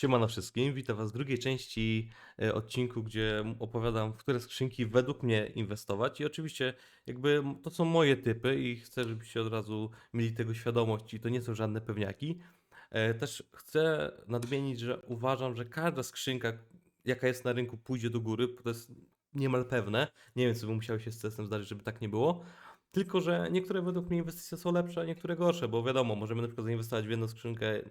Siemano wszystkim, witam was w drugiej części e, odcinku, gdzie opowiadam, w które skrzynki według mnie inwestować. I oczywiście, jakby to są moje typy, i chcę, żebyście od razu mieli tego świadomość, i to nie są żadne pewniaki. E, Też chcę nadmienić, że uważam, że każda skrzynka, jaka jest na rynku, pójdzie do góry, to jest niemal pewne. Nie wiem, co by musiało się z testem zdarzyć, żeby tak nie było. Tylko, że niektóre według mnie inwestycje są lepsze, a niektóre gorsze, bo wiadomo, możemy na przykład zainwestować w jedną skrzynkę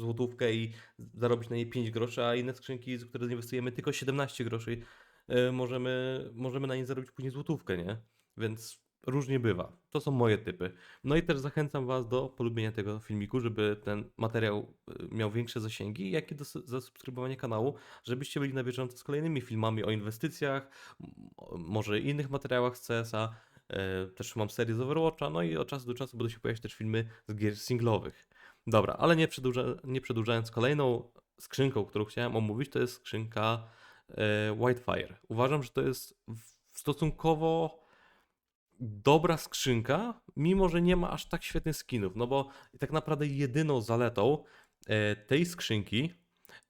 złotówkę i zarobić na niej 5 groszy, a inne skrzynki, z które zainwestujemy tylko 17 groszy, e, możemy, możemy na nie zarobić później złotówkę, nie? Więc różnie bywa. To są moje typy. No i też zachęcam Was do polubienia tego filmiku, żeby ten materiał e, miał większe zasięgi, jak i do zasubskrybowania kanału, żebyście byli na bieżąco z kolejnymi filmami o inwestycjach, może innych materiałach z CS-a. e, Też mam serię z Overwatcha, no i od czasu do czasu będą się pojawiać też filmy z gier singlowych. Dobra, ale nie, przedłuża, nie przedłużając, kolejną skrzynką, którą chciałem omówić, to jest skrzynka e, Whitefire. Uważam, że to jest stosunkowo dobra skrzynka, mimo że nie ma aż tak świetnych skinów, no bo tak naprawdę jedyną zaletą e, tej skrzynki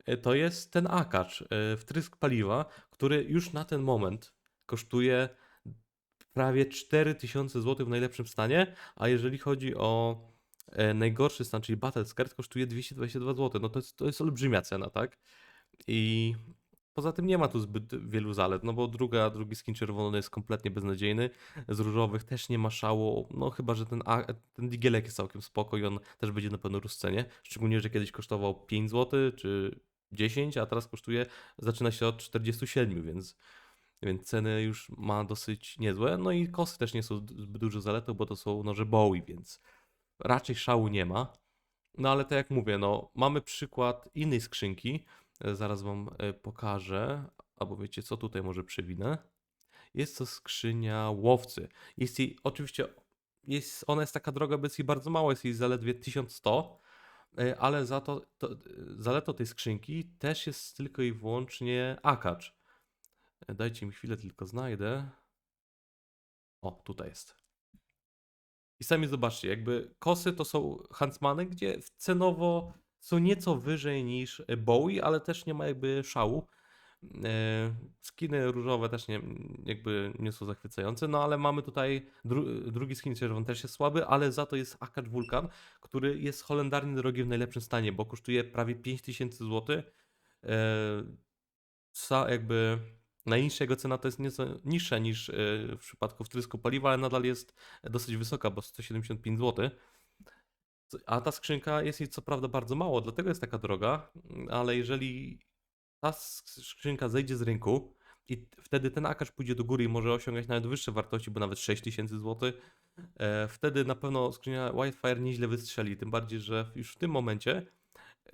e, to jest ten akacz, wtrysk paliwa, który już na ten moment kosztuje prawie 4000 zł w najlepszym stanie, a jeżeli chodzi o najgorszy stan, czyli Battle Skirt, kosztuje 222 zł. No to jest, to jest olbrzymia cena, tak? I poza tym nie ma tu zbyt wielu zalet, no bo druga, drugi skin czerwony jest kompletnie beznadziejny. Z różowych też nie ma szału, no chyba, że ten, ten digielek jest całkiem spoko i on też będzie na pewno rósł w cenie. Szczególnie, że kiedyś kosztował 5 zł czy 10, a teraz kosztuje, zaczyna się od 47, więc więc ceny już ma dosyć niezłe. No i kosy też nie są zbyt dużo zaletą, bo to są noże Bowie, więc raczej szału nie ma. No ale tak jak mówię, no mamy przykład innej skrzynki. E, Zaraz wam e, pokażę, albo wiecie co, tutaj może przewinę. Jest to skrzynia łowcy. Jest jej, oczywiście, jest, ona jest taka droga, bo jest jej bardzo mało, jest jej zaledwie 1100, e, ale za to, to zaletą tej skrzynki też jest tylko i wyłącznie akacz. Dajcie mi chwilę, tylko znajdę. O, tutaj jest. I sami zobaczcie, jakby kosy to są Huntsmany, gdzie cenowo są nieco wyżej niż Bowie, ale też nie ma jakby szału. E, Skiny różowe też nie, jakby nie są zachwycające, no ale mamy tutaj dru, drugi skin czerwony też jest słaby, ale za to jest Akacz Vulkan, który jest holendarnie drogi w najlepszym stanie, bo kosztuje prawie 5000 zł. E, Sa, jakby najniższa jego cena to jest nieco niższa niż e, w przypadku wtrysku paliwa, ale nadal jest dosyć wysoka, bo 175 zł. A ta skrzynka jest jej co prawda bardzo mało, dlatego jest taka droga, ale jeżeli ta sk- skrzynka zejdzie z rynku i wtedy ten akacz pójdzie do góry i może osiągać nawet wyższe wartości, bo nawet 6000 zł, e, wtedy na pewno skrzynia Whitefire nieźle wystrzeli, tym bardziej, że już w tym momencie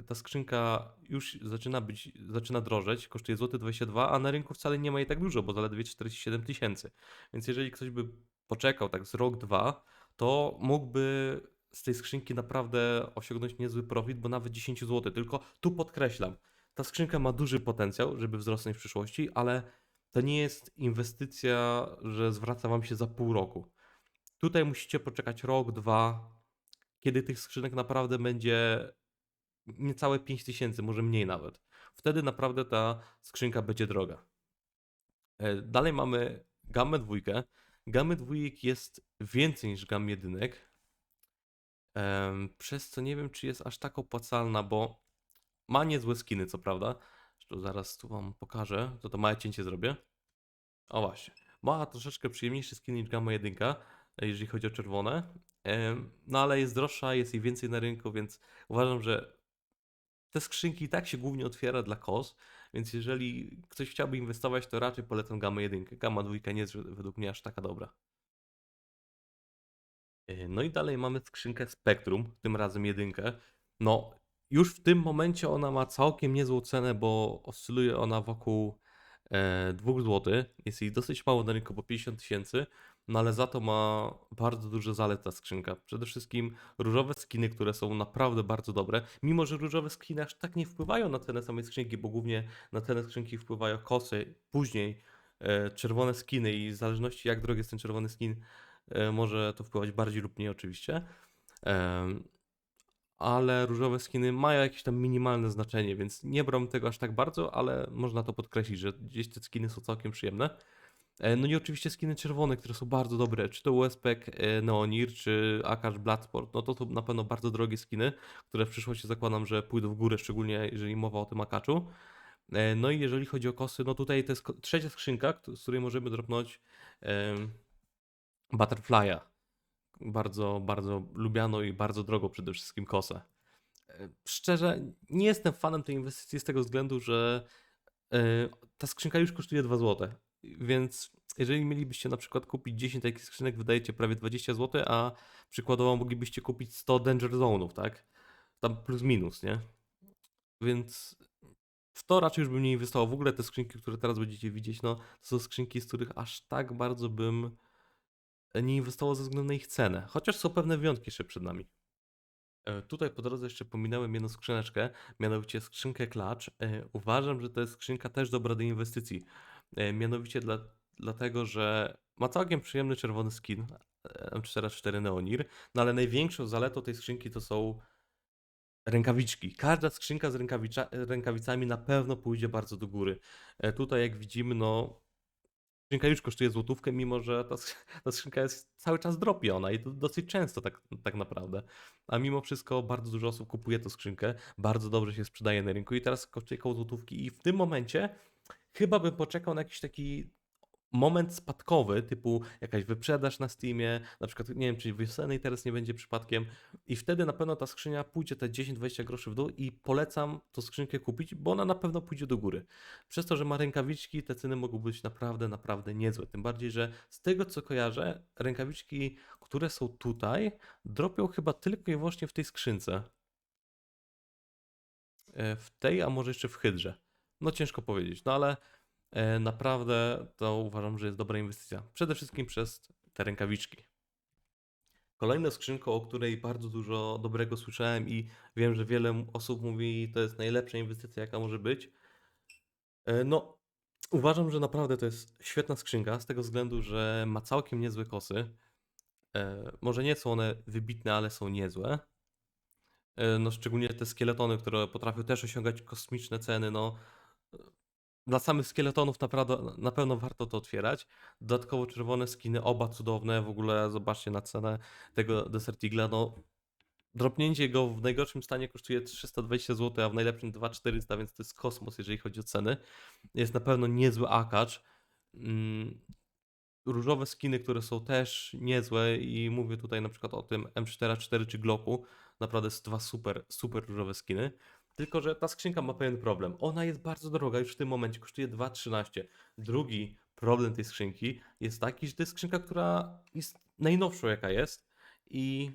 ta skrzynka już zaczyna być, zaczyna drożeć, kosztuje złoty 22, a na rynku wcale nie ma jej tak dużo, bo zaledwie 47 tysięcy. Więc jeżeli ktoś by poczekał tak z rok, dwa, to mógłby z tej skrzynki naprawdę osiągnąć niezły profit, bo nawet 10 zł. Tylko tu podkreślam, ta skrzynka ma duży potencjał, żeby wzrosnąć w przyszłości, ale to nie jest inwestycja, że zwraca wam się za pół roku. Tutaj musicie poczekać rok, dwa, kiedy tych skrzynek naprawdę będzie niecałe 5000, może mniej nawet. Wtedy naprawdę ta skrzynka będzie droga. E, Dalej mamy gamę dwójkę. Gamy dwójek jest więcej niż gam jedynek. Przez co nie wiem, czy jest aż tak opłacalna, bo ma niezłe skiny, co prawda. Zresztą zaraz tu wam pokażę, to to małe cięcie zrobię. O właśnie. Ma troszeczkę przyjemniejszy skin niż Gamma 1, e, jeżeli chodzi o czerwone. No ale jest droższa, jest jej więcej na rynku, więc uważam, że te skrzynki i tak się głównie otwiera dla kos, więc jeżeli ktoś chciałby inwestować, to raczej polecam Gamma 1. Gamma 2 nie jest według mnie aż taka dobra. Yy, No i dalej mamy skrzynkę Spectrum, tym razem jedynkę. No, już w tym momencie ona ma całkiem niezłą cenę, bo oscyluje ona wokół e, 2 zł. Jest jej dosyć mało na rynku, po 50 tysięcy, no ale za to ma bardzo duże zalet ta skrzynka. Przede wszystkim różowe skiny, które są naprawdę bardzo dobre, mimo że różowe skiny aż tak nie wpływają na cenę samej skrzynki, bo głównie na cenę skrzynki wpływają kosy, później e, czerwone skiny i w zależności jak drogi jest ten czerwony skin, e, może to wpływać bardziej lub mniej oczywiście. Ale różowe skiny mają jakieś tam minimalne znaczenie, więc nie brałem tego aż tak bardzo, ale można to podkreślić, że gdzieś te skiny są całkiem przyjemne. E, No i oczywiście skiny czerwone, które są bardzo dobre, czy to USPEC Neonir, czy Akash Bloodsport, no to to na pewno bardzo drogie skiny, które w przyszłości zakładam, że pójdą w górę, szczególnie jeżeli mowa o tym Akaczu. E, No i jeżeli chodzi o kosy, no tutaj to jest trzecia skrzynka, z której możemy dropnąć Butterfly'a. Bardzo, bardzo lubiano i bardzo drogo przede wszystkim kosę. E, Szczerze, nie jestem fanem tej inwestycji z tego względu, że ta skrzynka już kosztuje 2 zł. Więc jeżeli mielibyście na przykład kupić 10 takich skrzynek, wydajecie prawie 20 zł, a przykładowo moglibyście kupić 100 Danger Zone'ów, tak? Tam plus minus, nie? Więc w to raczej już bym nie inwestował. W ogóle te skrzynki, które teraz będziecie widzieć, no to są skrzynki, z których aż tak bardzo bym nie inwestował ze względu na ich cenę. Chociaż są pewne wyjątki jeszcze przed nami. E, Tutaj po drodze jeszcze pominąłem jedną skrzyneczkę, mianowicie skrzynkę Clutch. E, Uważam, że to jest skrzynka też dobra do inwestycji. E, Mianowicie dla, dlatego, że ma całkiem przyjemny czerwony skin e, M44 Neonir, no ale największą zaletą tej skrzynki to są rękawiczki. Każda skrzynka z rękawicami na pewno pójdzie bardzo do góry. E, Tutaj jak widzimy, no skrzynka już kosztuje złotówkę, mimo że ta, ta skrzynka jest cały czas dropiona i to dosyć często tak, tak naprawdę. A mimo wszystko bardzo dużo osób kupuje tę skrzynkę, bardzo dobrze się sprzedaje na rynku i teraz kosztuje koło złotówki i w tym momencie chyba bym poczekał na jakiś taki moment spadkowy, typu jakaś wyprzedaż na Steamie, na przykład nie wiem, czy wiosennej teraz nie będzie przypadkiem i wtedy na pewno ta skrzynia pójdzie te 10-20 groszy w dół i polecam tą skrzynkę kupić, bo ona na pewno pójdzie do góry. Przez to, że ma rękawiczki, te ceny mogą być naprawdę, naprawdę niezłe. Tym bardziej, że z tego co kojarzę, rękawiczki, które są tutaj, dropią chyba tylko i wyłącznie w tej skrzynce. E, W tej, a może jeszcze w Hydrze. No ciężko powiedzieć, no ale e, naprawdę to uważam, że jest dobra inwestycja. Przede wszystkim przez te rękawiczki. Kolejną skrzynką, o której bardzo dużo dobrego słyszałem i wiem, że wiele osób mówi, to jest najlepsza inwestycja, jaka może być. E, No, uważam, że naprawdę to jest świetna skrzynka, z tego względu, że ma całkiem niezłe kosy. E, Może nie są one wybitne, ale są niezłe. No, szczególnie te skieletony, które potrafią też osiągać kosmiczne ceny, no dla samych skeletonów naprawdę, na pewno warto to otwierać. Dodatkowo czerwone skiny, oba cudowne. W ogóle zobaczcie na cenę tego Desert Eagle'a. No, dropnięcie go w najgorszym stanie kosztuje 320 zł, a w najlepszym 2400, więc to jest kosmos, jeżeli chodzi o ceny. Jest na pewno niezły akacz. Mm, Różowe skiny, które są też niezłe i mówię tutaj na przykład o tym M44 czy Glocku. Naprawdę dwa super, super różowe skiny. Tylko, że ta skrzynka ma pewien problem. Ona jest bardzo droga, już w tym momencie kosztuje 2,13. Drugi problem tej skrzynki jest taki, że to jest skrzynka, która jest najnowszą jaka jest i,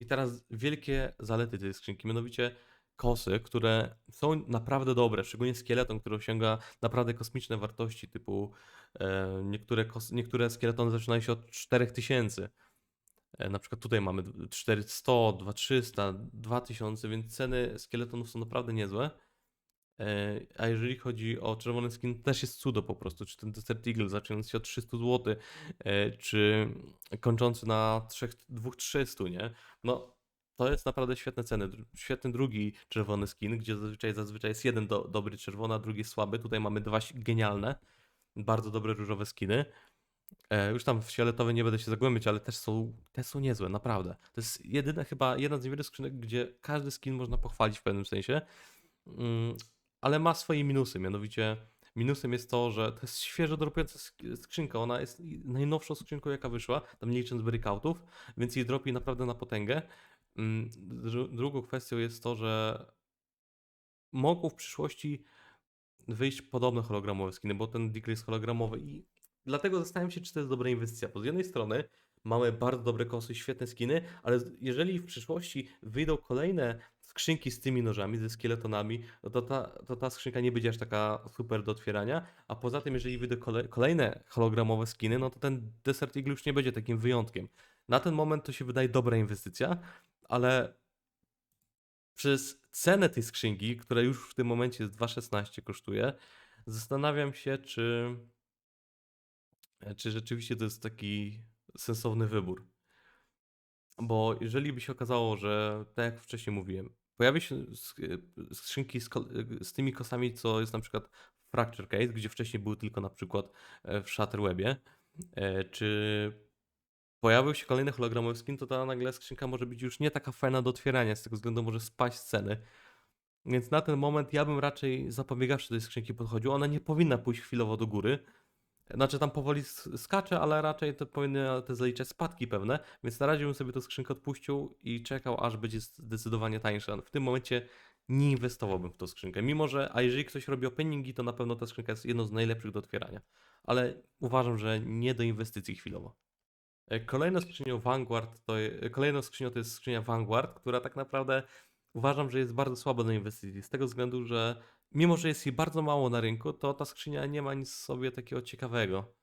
i teraz wielkie zalety tej skrzynki, mianowicie kosy, które są naprawdę dobre, szczególnie skeleton, który osiąga naprawdę kosmiczne wartości, typu e, niektóre, niektóre skeletony zaczynają się od 4000. E, Na przykład tutaj mamy 400, 2300, 2000, więc ceny skeletonów są naprawdę niezłe. E, A jeżeli chodzi o czerwony skin, też jest cudo po prostu. Czy ten Desert Eagle zaczynający się od 300 zł, e, czy kończący na 3, 2300, nie? No, to jest naprawdę świetne ceny. Świetny drugi czerwony skin, gdzie zazwyczaj, zazwyczaj jest jeden do, dobry czerwony, a drugi słaby. Tutaj mamy dwa genialne, bardzo dobre różowe skiny. E, już tam w fioletowe nie będę się zagłębiać, ale też są, te są niezłe, naprawdę. To jest jedyne chyba, jedna z niewielu skrzynek, gdzie każdy skin można pochwalić w pewnym sensie, mm, ale ma swoje minusy, mianowicie minusem jest to, że to jest świeżo dropiąca sk- skrzynka, ona jest najnowszą skrzynką jaka wyszła, tam nie licząc breakoutów, więc jej dropi naprawdę na potęgę. Mm, dru- Drugą kwestią jest to, że mogą w przyszłości wyjść podobne hologramowe skiny, bo ten Deagle jest hologramowy i dlatego zastanawiam się, czy to jest dobra inwestycja, bo z jednej strony mamy bardzo dobre kosy, świetne skiny, ale jeżeli w przyszłości wyjdą kolejne skrzynki z tymi nożami, ze skeletonami, no to ta, to ta skrzynka nie będzie aż taka super do otwierania, a poza tym jeżeli wyjdą kole, kolejne hologramowe skiny, no to ten Desert Eagle już nie będzie takim wyjątkiem. Na ten moment to się wydaje dobra inwestycja, ale przez cenę tej skrzynki, która już w tym momencie jest 2,16 kosztuje, zastanawiam się, czy, czy rzeczywiście to jest taki sensowny wybór. Bo jeżeli by się okazało, że tak jak wcześniej mówiłem, pojawi się sk skrzynki z ko z tymi kosami, co jest na przykład w Fracture Case, gdzie wcześniej były tylko na przykład, e, w Shatterwebie, e, czy pojawił się kolejny hologramowy skin, to ta nagle skrzynka może być już nie taka fajna do otwierania, z tego względu może spaść z ceny. Więc na ten moment ja bym raczej zapobiegawczy do tej skrzynki podchodził. Ona nie powinna pójść chwilowo do góry. Znaczy tam powoli sk- skacze, ale raczej to powinny te zaliczać spadki pewne, więc na razie bym sobie tę skrzynkę odpuścił i czekał, aż będzie zdecydowanie tańsza. W tym momencie nie inwestowałbym w tą skrzynkę, mimo że, a jeżeli ktoś robi openingi, to na pewno ta skrzynka jest jedną z najlepszych do otwierania, ale uważam, że nie do inwestycji chwilowo. E, Kolejną skrzynią Vanguard to je, kolejną skrzynią to jest skrzynia Vanguard, która tak naprawdę uważam, że jest bardzo słaba do inwestycji. Z tego względu, że mimo, że jest jej bardzo mało na rynku, to ta skrzynia nie ma nic sobie takiego ciekawego.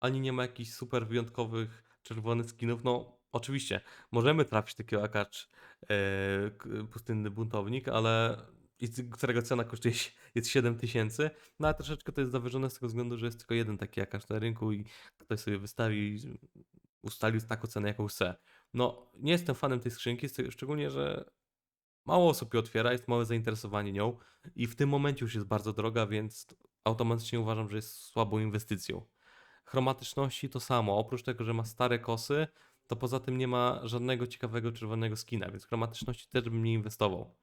Ani nie ma jakichś super wyjątkowych czerwonych skinów. No, oczywiście, możemy trafić takiego akacz k- pustynny buntownik, ale którego cena kosztuje jest 7 tysięcy, no ale troszeczkę to jest zawyżone z tego względu, że jest tylko jeden taki akacz na rynku i ktoś sobie wystawi, ustalił taką cenę, jaką chce. No, nie jestem fanem tej skrzynki, szczególnie, że mało osób je otwiera, jest małe zainteresowanie nią i w tym momencie już jest bardzo droga, więc automatycznie uważam, że jest słabą inwestycją. Chromatyczności to samo, oprócz tego, że ma stare kosy, to poza tym nie ma żadnego ciekawego czerwonego skina, więc chromatyczności też bym nie inwestował.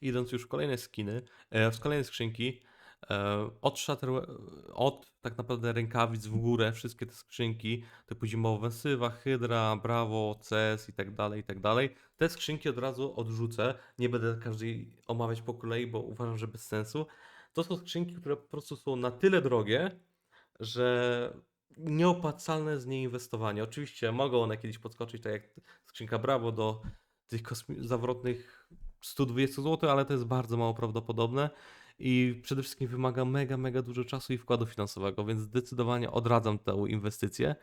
Idąc już w kolejne skiny, e, w kolejne skrzynki, od, shutter, od tak naprawdę rękawic w górę, wszystkie te skrzynki typu zimowa ofensywa, Hydra, Bravo, CS i tak dalej, i tak dalej. Te skrzynki od razu odrzucę, nie będę każdej omawiać po kolei, bo uważam, że bez sensu. To są skrzynki, które po prostu są na tyle drogie, że nieopłacalne z niej inwestowanie. Oczywiście mogą one kiedyś podskoczyć, tak jak skrzynka Bravo do tych zawrotnych 120 zł, ale to jest bardzo mało prawdopodobne i przede wszystkim wymaga mega, mega dużo czasu i wkładu finansowego, więc zdecydowanie odradzam tę inwestycję.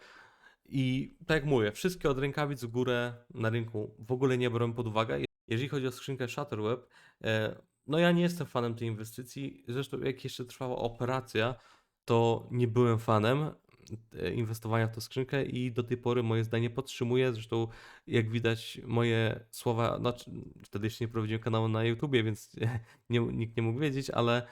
I tak jak mówię, wszystkie od rękawic w górę na rynku w ogóle nie biorę pod uwagę. Jeżeli chodzi o skrzynkę Shutterweb, e, no ja nie jestem fanem tej inwestycji. Zresztą jak jeszcze trwała operacja, to nie byłem fanem inwestowania w tę skrzynkę i do tej pory moje zdanie podtrzymuję. Zresztą jak widać moje słowa, znaczy wtedy jeszcze nie prowadziłem kanału na YouTubie, więc nie, nikt nie mógł wiedzieć, ale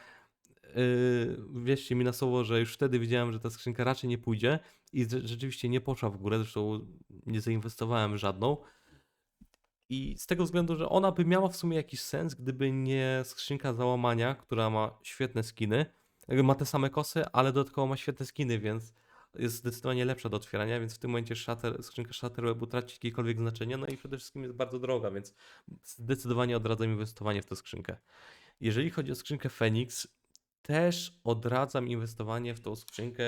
yy, wierzcie mi na słowo, że już wtedy wiedziałem, że ta skrzynka raczej nie pójdzie i rzeczywiście nie poszła w górę, zresztą nie zainwestowałem żadną. I z tego względu, że ona by miała w sumie jakiś sens, gdyby nie skrzynka załamania, która ma świetne skiny. Ma te same kosy, ale dodatkowo ma świetne skiny, więc jest zdecydowanie lepsza do otwierania, więc w tym momencie shutter, skrzynka Shutterwebu traci jakiekolwiek znaczenie, no i przede wszystkim jest bardzo droga, więc zdecydowanie odradzam inwestowanie w tę skrzynkę. Jeżeli chodzi o skrzynkę Phoenix, też odradzam inwestowanie w tą skrzynkę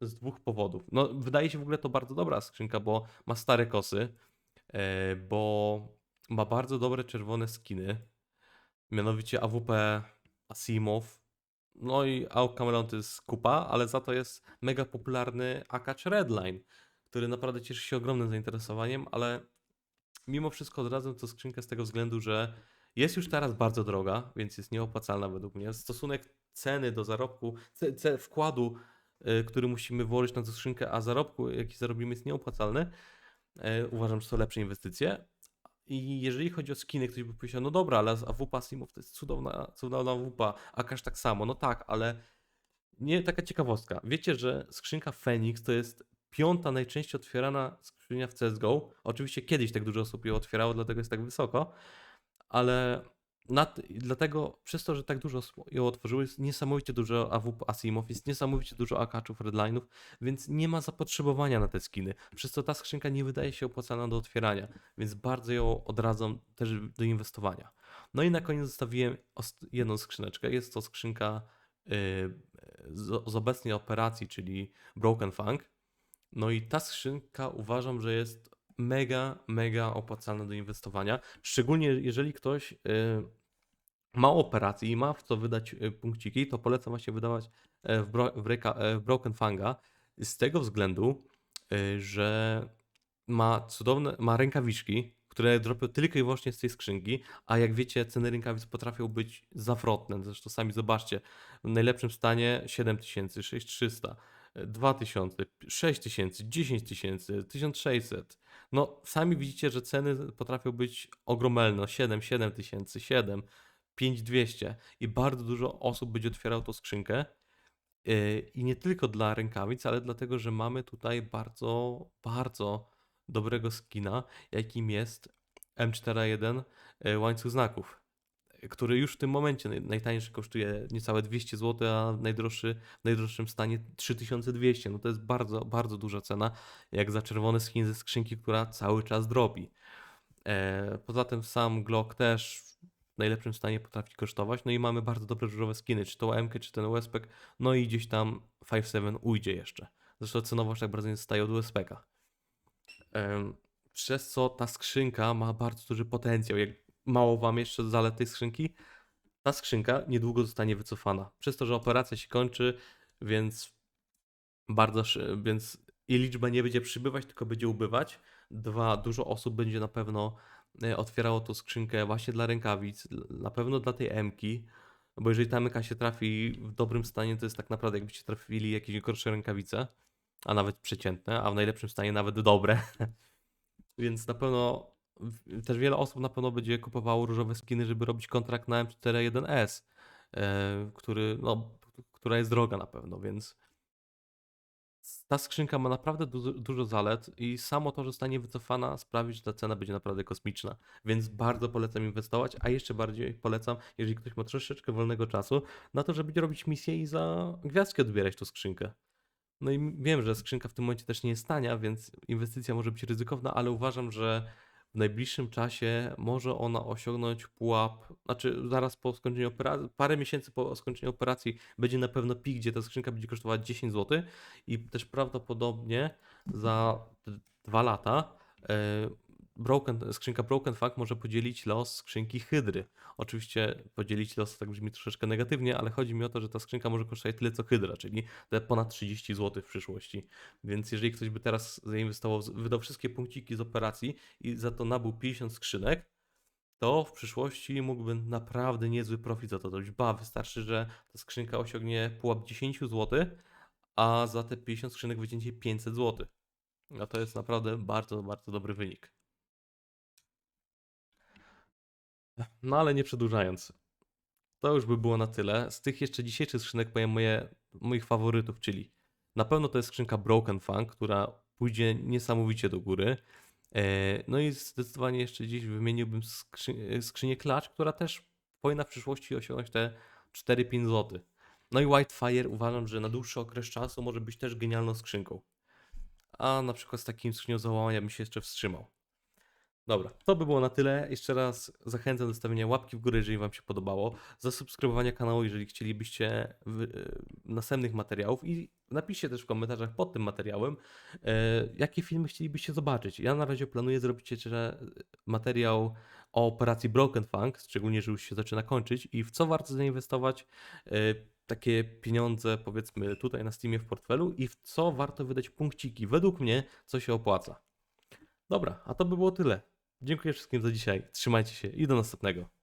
z dwóch powodów. No, wydaje się w ogóle to bardzo dobra skrzynka, bo ma stare kosy, e, bo ma bardzo dobre czerwone skiny, mianowicie AWP Asimov, no i AUK Camelon to jest kupa, ale za to jest mega popularny Akacz Redline, który naprawdę cieszy się ogromnym zainteresowaniem, ale mimo wszystko odradzam tę skrzynkę z tego względu, że jest już teraz bardzo droga, więc jest nieopłacalna według mnie. Stosunek ceny do zarobku, ce, ce, wkładu, y, który musimy włożyć na tę skrzynkę, a zarobku, jaki zarobimy, jest nieopłacalny. E, uważam, że to lepsze inwestycje. I jeżeli chodzi o skiny, ktoś by powiedział, no dobra, ale AWP Asimov to jest cudowna, cudowna AWP, Akash tak samo, no tak, ale nie taka ciekawostka. Wiecie, że skrzynka Phoenix to jest piąta najczęściej otwierana skrzynia w CSGO. Oczywiście kiedyś tak dużo osób ją otwierało, dlatego jest tak wysoko, ale nad, dlatego przez to, że tak dużo ją otworzyło, jest niesamowicie dużo AWP Asimov, jest niesamowicie dużo akaczów, redline'ów, więc nie ma zapotrzebowania na te skiny. Przez to ta skrzynka nie wydaje się opłacalna do otwierania, więc bardzo ją odradzam też do inwestowania. No i na koniec zostawiłem ost- jedną skrzyneczkę. Jest to skrzynka z, z obecnej operacji, czyli Broken Funk. No i ta skrzynka uważam, że jest mega, mega opłacalna do inwestowania. Szczególnie jeżeli ktoś y, ma operacji i ma w co wydać y, punkciki, to polecam właśnie wydawać e, w, bro, w, reka, e, w Broken Fanga z tego względu, y, że ma cudowne, ma rękawiczki, które dropią tylko i wyłącznie z tej skrzynki, a jak wiecie, ceny rękawic potrafią być zawrotne. Zresztą sami zobaczcie, w najlepszym stanie 7000, 6300. e, 2000, 6000, 10 tysięcy, 1600. No, sami widzicie, że ceny potrafią być ogromne. 7, 7 tysięcy, 7, 5200 i bardzo dużo osób będzie otwierało tą skrzynkę. Yy, I nie tylko dla rękawic, ale dlatego, że mamy tutaj bardzo, bardzo dobrego skina, jakim jest M41 yy, łańcuch znaków, który już w tym momencie naj- najtańszy kosztuje niecałe 200 zł, a najdroższy w najdroższym stanie 3200. No to jest bardzo, bardzo duża cena, jak za czerwony skin ze skrzynki, która cały czas drobi. E, Poza tym sam Glock też w najlepszym stanie potrafi kosztować. No i mamy bardzo dobre różowe skiny, czy to MK, czy ten USPek. No i gdzieś tam 5.7 ujdzie jeszcze. Zresztą cenowo aż tak bardzo nie staje od. Em, Przez co ta skrzynka ma bardzo duży potencjał. Jak mało wam jeszcze zalet tej skrzynki, ta skrzynka niedługo zostanie wycofana. Przez to, że operacja się kończy, więc bardzo, więc i liczba nie będzie przybywać, tylko będzie ubywać. Dwa, dużo osób będzie na pewno e, otwierało tą skrzynkę właśnie dla rękawic, na pewno dla tej M-ki, bo jeżeli ta M-ka się trafi w dobrym stanie, to jest tak naprawdę jakbyście trafili jakieś gorsze rękawice, a nawet przeciętne, a w najlepszym stanie nawet dobre. Więc na pewno też wiele osób na pewno będzie kupowało różowe skiny, żeby robić kontrakt na M41S, e, który, no, która jest droga na pewno, więc ta skrzynka ma naprawdę dużo, dużo zalet i samo to, że zostanie wycofana sprawi, że ta cena będzie naprawdę kosmiczna. Więc bardzo polecam inwestować, a jeszcze bardziej polecam, jeżeli ktoś ma troszeczkę wolnego czasu, na to, żeby robić misję i za gwiazdkę odbierać tą skrzynkę. No i wiem, że skrzynka w tym momencie też nie jest tania, więc inwestycja może być ryzykowna, ale uważam, że w najbliższym czasie może ona osiągnąć pułap, znaczy zaraz po skończeniu operacji, parę miesięcy po skończeniu operacji będzie na pewno pik, gdzie ta skrzynka będzie kosztowała 10 zł i też prawdopodobnie za d- dwa lata e, Broken, skrzynka Broken Fang może podzielić los skrzynki Hydry. Oczywiście podzielić los tak brzmi troszeczkę negatywnie, ale chodzi mi o to, że ta skrzynka może kosztować tyle co Hydra, czyli te ponad 30 zł w przyszłości. Więc jeżeli ktoś by teraz zainwestował, wydał wszystkie punkciki z operacji i za to nabył 50 skrzynek, to w przyszłości mógłby naprawdę niezły profit za to zrobić. Ba, wystarczy, że ta skrzynka osiągnie pułap 10 zł, a za te 50 skrzynek wycięcie 500 zł. No to jest naprawdę bardzo, bardzo dobry wynik. No ale nie przedłużając. To już by było na tyle. Z tych jeszcze dzisiejszych skrzynek powiem moje, moich faworytów, czyli na pewno to jest skrzynka Broken Fang, która pójdzie niesamowicie do góry. E, No i zdecydowanie jeszcze dziś wymieniłbym skrzy, e, skrzynię Clutch, która też powinna w przyszłości osiągnąć te 4-5 zł. No i Whitefire uważam, że na dłuższy okres czasu może być też genialną skrzynką. A na przykład z takim skrzynią załamania bym się jeszcze wstrzymał. Dobra, to by było na tyle. Jeszcze raz zachęcam do stawienia łapki w górę, jeżeli Wam się podobało, zasubskrybowania kanału, jeżeli chcielibyście e, następnych materiałów i napiszcie też w komentarzach pod tym materiałem, e, jakie filmy chcielibyście zobaczyć. Ja na razie planuję zrobić jeszcze materiał o operacji Broken Fang, szczególnie, że już się zaczyna kończyć i w co warto zainwestować e, takie pieniądze, powiedzmy tutaj na Steamie w portfelu i w co warto wydać punkciki. Według mnie, co się opłaca. Dobra, a to by było tyle. Dziękuję wszystkim za dzisiaj. Trzymajcie się i do następnego.